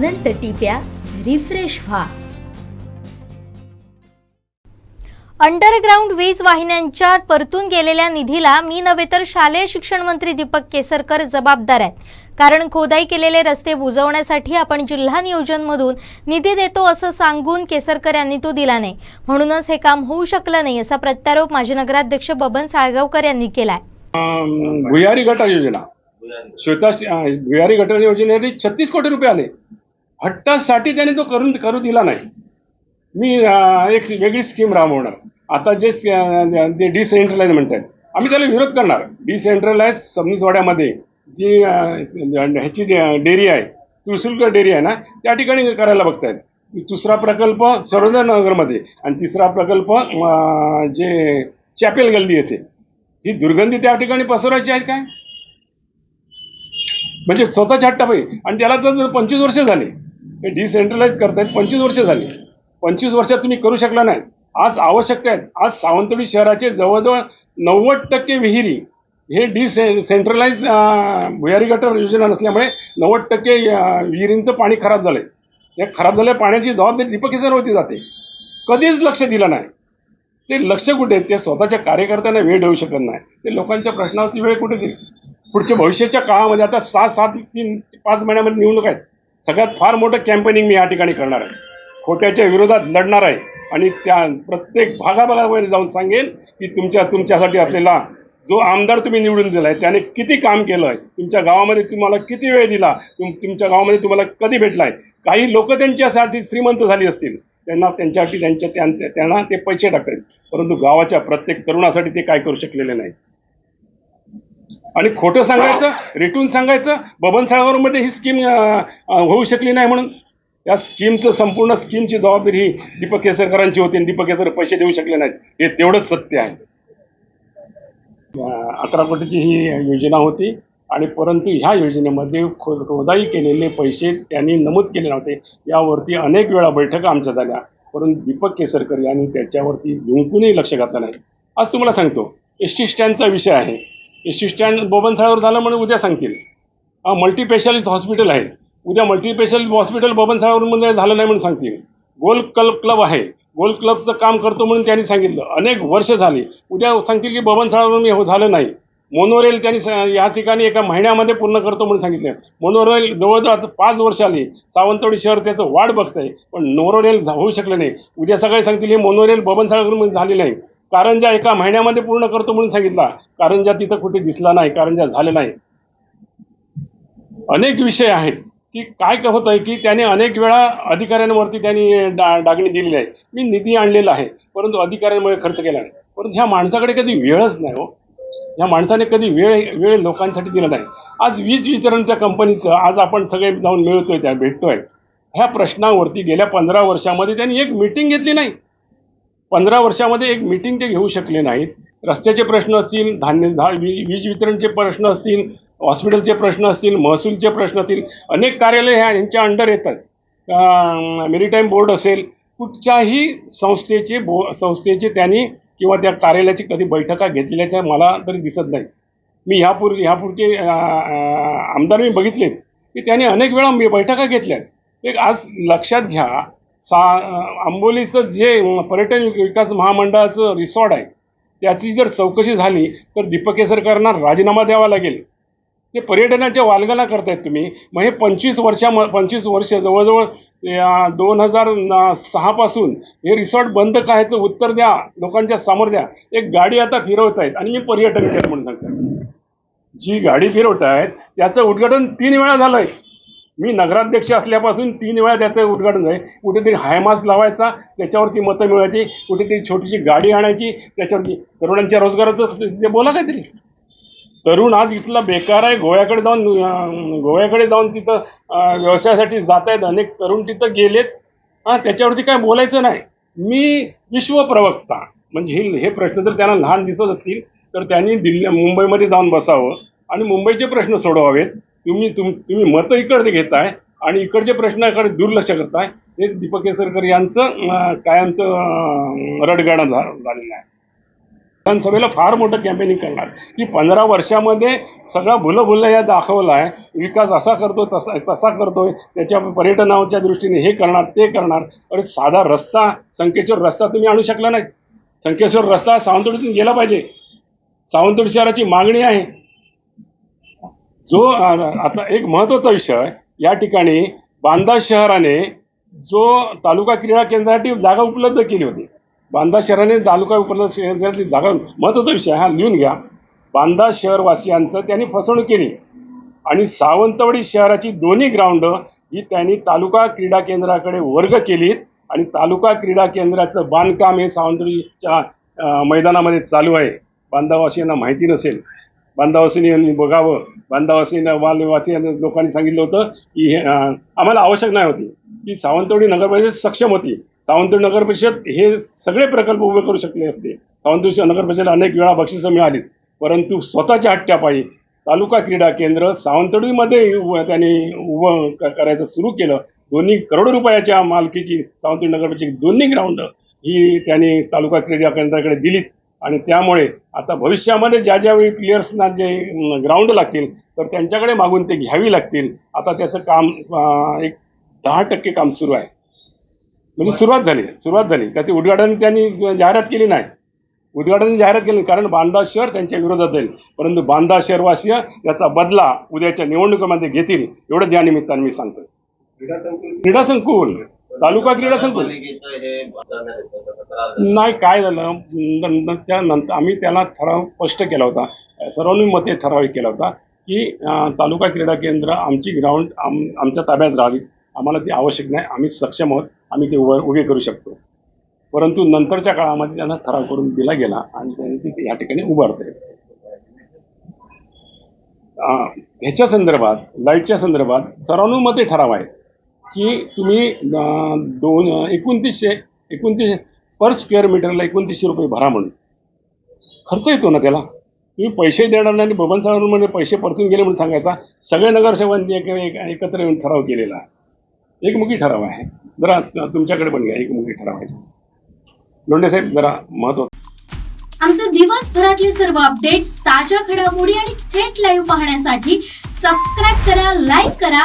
अनंत टिप्या refresh व्हा. Underground वीज वाहिन्यांच्या परतून गेलेल्या निधीला मी नव्हे तर शालेय शिक्षण मंत्री दीपक केसरकर जबाबदार आहेत. कारण खोदाई केलेले रस्ते बुजवण्यासाठी आपण जिल्हा नियोजनमधून निधी देतो असं सांगून केसरकर यांनी तो दिला नाही. म्हणूनच हे काम होऊ शकलं नाही असा प्रत्यारोप माजी नगराध्यक्ष बबन साळगावकर यांनी केलाय. भुयारी गटार योजना. श्वेता भुयारी गटार योजनेने छत्तीस कोटी रुपये आले. हट्टासाठी त्याने तो करून करू दिला नाही. मी एक वेगळी स्कीम राबवणार. आता जे डिसेंट्रलाइज म्हणतात आम्ही त्याला विरोध करणार. डिसेंट्रलाइज सबनीसवाड्यामध्ये जी ह्याची डेअरी आहे तुळसुलकर डेअरी आहे ना त्या ठिकाणी करायला बघतायत. दुसरा प्रकल्प सरोदरनगरमध्ये आणि तिसरा प्रकल्प जे चॅपेल गल्ली येते ही दुर्गंधी त्या ठिकाणी पसरवायची आहे काय? म्हणजे स्वतःच्या हट्टापाई आणि त्याला तर पंचवीस वर्ष झाली. हे डिसेंट्रलाइज करतायत. पंचवीस वर्ष झाली. पंचवीस वर्षात तुम्ही करू शकला नाही. आज आवश्यकता आहेत. आज सावंतवाडी शहराचे जवळजवळ नव्वद टक्के विहिरी हे डिसे सेंट्रलाइज भुयारी गटर योजना नसल्यामुळे नव्वद टक्के विहिरींचं पाणी खराब झालं आहे या खराब झाल्या पाण्याची जबाबदारी दीपक केसरवरती जाते. कधीच लक्ष दिलं नाही. ते लक्ष कुठे आहे? ते स्वतःच्या कार्यकर्त्यांना वेळ देऊ शकत नाही. ते लोकांच्या प्रश्नावरती वेळ कुठे देईल? पुढच्या भविष्याच्या काळामध्ये आता सहा सात तीन पाच महिन्यामध्ये निवडणूक आहेत. सगळ्यात फार मोठं कॅम्पेनिंग मी या ठिकाणी करणार आहे. खोट्याच्या विरोधात लढणार आहे. आणि त्या प्रत्येक भागाभागामध्ये जाऊन सांगेन की तुमच्या तुमच्यासाठी असलेला जो आमदार तुम्ही निवडून दिलाय त्याने किती काम केलं आहे. तुमच्या गावामध्ये तुम्हाला किती वेळ दिला? तुम तुमच्या गावामध्ये तुम्हाला कधी भेटलाय? काही लोक त्यांच्यासाठी श्रीमंत झाली असतील. त्यांना त्यांच्यासाठी त्यांच्या त्यांचे त्यांना ते पैसे टाकतील. परंतु गावाच्या प्रत्येक तरुणासाठी ते काय करू शकलेले नाही आणि खोटं सांगायचं रेटून सांगायचं बबन साळगावमध्ये ही स्कीम होऊ शकली नाही म्हणून. या स्कीमचं संपूर्ण स्कीमची जबाबदारी ही दीपक केसरकरांची होती आणि दीपक केसर पैसे देऊ शकले नाहीत. हे तेवढंच सत्य आहे. अकरा कोटीची ही योजना होती आणि परंतु ह्या योजनेमध्ये खो खोदाई केलेले पैसे त्यांनी नमूद केले नव्हते. यावरती अनेक वेळा बैठका आमच्या झाल्या. परंतु दीपक केसरकर यांनी त्याच्यावरती जिंकूनही लक्ष घातलं नाही. आज तुम्हाला सांगतो एस टी स्टँडचा विषय आहे. एस टी स्टँड बोबनसाळावर झालं म्हणून उद्या सांगतील. मल्टीस्पेशालिस्ट हॉस्पिटल आहे. उद्या मल्टी हॉस्पिटल बोबनसाळावर झालं नाही म्हणून सांगतील. गोल क्लब क्लब आहे. गोल क्लबचं काम करतो म्हणून त्यांनी सांगितलं. अनेक वर्ष झाली. उद्या सांगतील की बबनसाळावरून हे हो- झालं नाही. मोनोरेल त्यांनी स- या ठिकाणी एका महिन्यामध्ये पूर्ण करतो म्हणून सांगितलं. मोनोरेल जवळजवळ आता पाच वर्ष आली. सावंतवाडी शहर त्याचं वाढ बघतंय. पण नोरोरेल झा- होऊ शकलं नाही. उद्या सकाळी सांगतील हे मोनोरेल बबनसाळावरून झाले नाही. कारंजा एका महिन्यामध्ये पूर्ण करतो म्हणून सांगितला कारंजा तिथं कुठे दिसला नाही कारंजा झाले नाही. अनेक विषय आहेत की काय काय होत आहे की त्याने अनेक वेळा अधिकाऱ्यांवरती त्यांनी डा डागणी दिलेली आहे. मी निधी आणलेला आहे परंतु अधिकाऱ्यांमुळे खर्च केला नाही. परंतु ह्या माणसाकडे कधी वेळच नाही हो. ह्या माणसाने कधी वेळ वेळ लोकांसाठी दिला नाही. आज वीज वितरणच्या कंपनीचं आज आपण सगळे जाऊन मिळतोय त्या भेटतोय. ह्या प्रश्नावरती गेल्या पंधरा वर्षामध्ये त्यांनी एक मिटिंग घेतली नाही. पंधरा वर्षामध्ये एक मीटिंग ते घेऊ शकले नाहीत. रस्त्याचे प्रश्न असतील धान्य धा वी- वीज वितरणचे प्रश्न असतील हॉस्पिटलचे प्रश्न असतील महसूलचे प्रश्न असतील अनेक कार्यालय ह्या यांच्या अंडर येतात. मेरीटाईम बोर्ड असेल कुठच्याही संस्थेचे बो संस्थेचे त्यांनी किंवा त्या कार्यालयाची कधी बैठका घेतलेल्याच्या मला तरी दिसत नाही मी ह्यापूर ह्यापूरचे आमदार मी बघितले की त्यांनी अनेक वेळा मी बैठका घेतल्या एक आज लक्षात घ्या सा आंबोलीचं जे पर्यटन विकास महामंडळाचं रिसॉर्ट आहे त्याची जर चौकशी झाली तर दीपक केसरकरांना राजीनामा द्यावा लागेल. ते पर्यटनाच्या वालगाला करतायत तुम्ही. मग हे पंचवीस वर्षा पंचवीस वर्ष जवळजवळ दोन हजार सहापासून हे रिसॉर्ट बंद करायचं उत्तर द्या लोकांच्या समोर द्या. एक गाडी आता फिरवत आहेत आणि मी पर्यटन केलं म्हणून सांगतो जी गाडी फिरवत आहेत त्याचं उद्घाटन तीन वेळा झालं आहे मी नगराध्यक्ष असल्यापासून तीन वेळा त्याचं उद्घाटन आहे कुठेतरी हायमास लावायचा त्याच्यावरती मतं मिळवायची कुठेतरी छोटीशी गाडी आणायची त्याच्यावरती तरुणांच्या रोजगाराचं ते बोला काहीतरी. तरुण आज इथला बेकार आहे गोव्याकडे जाऊन गोव्याकडे जाऊन तिथं व्यवसायासाठी जात आहेत. अनेक तरुण तिथं गेलेत. हां त्याच्यावरती काय बोलायचं नाही. मी विश्वप्रवक्ता म्हणजे हे हे प्रश्न जर त्यांना लहान दिसत असतील तर त्यांनी दिल्ली मुंबईमध्ये जाऊन बसावं आणि मुंबईचे प्रश्न सोडवावेत. तुम्ही तुम तुम्ही मतं इकडे घेताय आणि इकडचे प्रश्नाकडे दुर्लक्ष करताय. हे दीपक केसरकर यांचं कायमचं रडगाणं झालेलं आहे. विधानसभेला फार मोठं कॅम्पेनिंग करणार. की पंधरा वर्षामध्ये सगळा भुलं भुलं या दाखवला आहे. विकास असा करतो तसा तसा करतोय. त्याच्या पर्यटनाच्या दृष्टीने हे करणार ते करणार. अरे साधा रस्ता संकेश्वर रस्ता तुम्ही आणू शकला नाही. संकेश्वर रस्ता सावंतवाडीतून गेला पाहिजे. सावंतवाडी शहराची मागणी आहे. जो आता एक महत्त्वाचा विषय या ठिकाणी बांदा शहराने जो तालुका क्रीडा केंद्रासाठी जागा उपलब्ध केली होती. बांदा शहराने तालुका उपलब्ध केंद्राची जागा महत्त्वाचा विषय हा लिहून घ्या. बांदा शहरवासियांचं त्यांनी फसवणूक केली. आणि सावंतवाडी शहराची दोन्ही ग्राउंड ही त्यांनी तालुका क्रीडा केंद्राकडे वर्ग केलीत. आणि तालुका क्रीडा केंद्राचं बांधकाम हे सावंतवाडीच्या मैदानामध्ये चालू आहे. बांधावासियांना माहिती नसेल. बांधावासिनी बघावं. बांधावासींना वालवासी लोकांनी सांगितलं होतं की हे आम्हाला आवश्यक नाही होती. की सावंतवाडी नगर परिषद सक्षम होती. सावंतवाडी नगर परिषद हे सगळे प्रकल्प उभे करू शकले असते. सावंतवाडी नगर परिषदेला अनेक वेळा बक्षिसं मिळाली परंतु स्वतःच्या हट्ट्यापायी तालुका क्रीडा केंद्र सावंतवाडीमध्ये उभं त्यांनी उभं क- करायचं सुरू केलं. दोन्ही करोडो रुपयाच्या मालकीची सावंतवाडी नगर परिषद दोन्ही ग्राउंड ही त्यांनी तालुका क्रीडा केंद्राकडे दिलीत. आणि त्यामुळे आता भविष्यामध्ये ज्या ज्यावेळी प्लेयर्सना जे ग्राउंड लागतील तर त्यांच्याकडे मागून ते घ्यावी लागतील. आता त्याचं काम एक दहा टक्के काम सुरू आहे. म्हणजे सुरुवात झाली सुरुवात झाली. त्याचे उद्घाटन त्यांनी जाहिरात केली नाही. उद्घाटन जाहिरात केली कारण बांदा शहर त्यांच्या विरोधात जाईल. परंतु बांदा शहरवासीय याचा बदला उद्याच्या निवडणुकीमध्ये घेतील एवढंच या निमित्ताने मी सांगतो क्रीडा संकुल. तालुका क्रीडा संकुल? नाही काय झालं? त्यानंतर आम्ही त्याला ठराव स्पष्ट केला होता. सर्वानुमते ठराव केला होता की तालुका क्रीडा केंद्र आमची ग्राउंड आम आमच्या ताब्यात राहावी. आम्हाला ती आवश्यक नाही. आम्ही सक्षम आहोत. आम्ही ते उभे उभे करू शकतो. परंतु नंतरच्या काळामध्ये त्यांना ठराव करून दिला गेला आणि त्यांनी ते या ठिकाणी उभारते ह्याच्या संदर्भात लाईटच्या संदर्भात सर्वानुमते ठराव आहे की तुम्ही दोन एकोणतीसशे एकोणतीसशे पर स्क्वेअर मीटरला एकोणतीसशे रुपये भरा म्हणून. खर्च येतो ना त्याला. तुम्ही पैसे देणार नाही आणि बबन म्हणजे पैसे परतून गेले म्हणून सांगायचा. सगळे नगरसेवकांनी एक एकत्र येऊन ठराव केलेला. एकमुखी ठराव आहे. जरा तुमच्याकडे पण घ्या एकमुखी ठराव आहे. लोंढे साहेब जरा महत्वाचं आमचे दिवसभरातले सर्व अपडेट्स ताज्या घडामोडी आणि थेट लाईव्ह पाहण्यासाठी सबस्क्राईब करा लाईक करा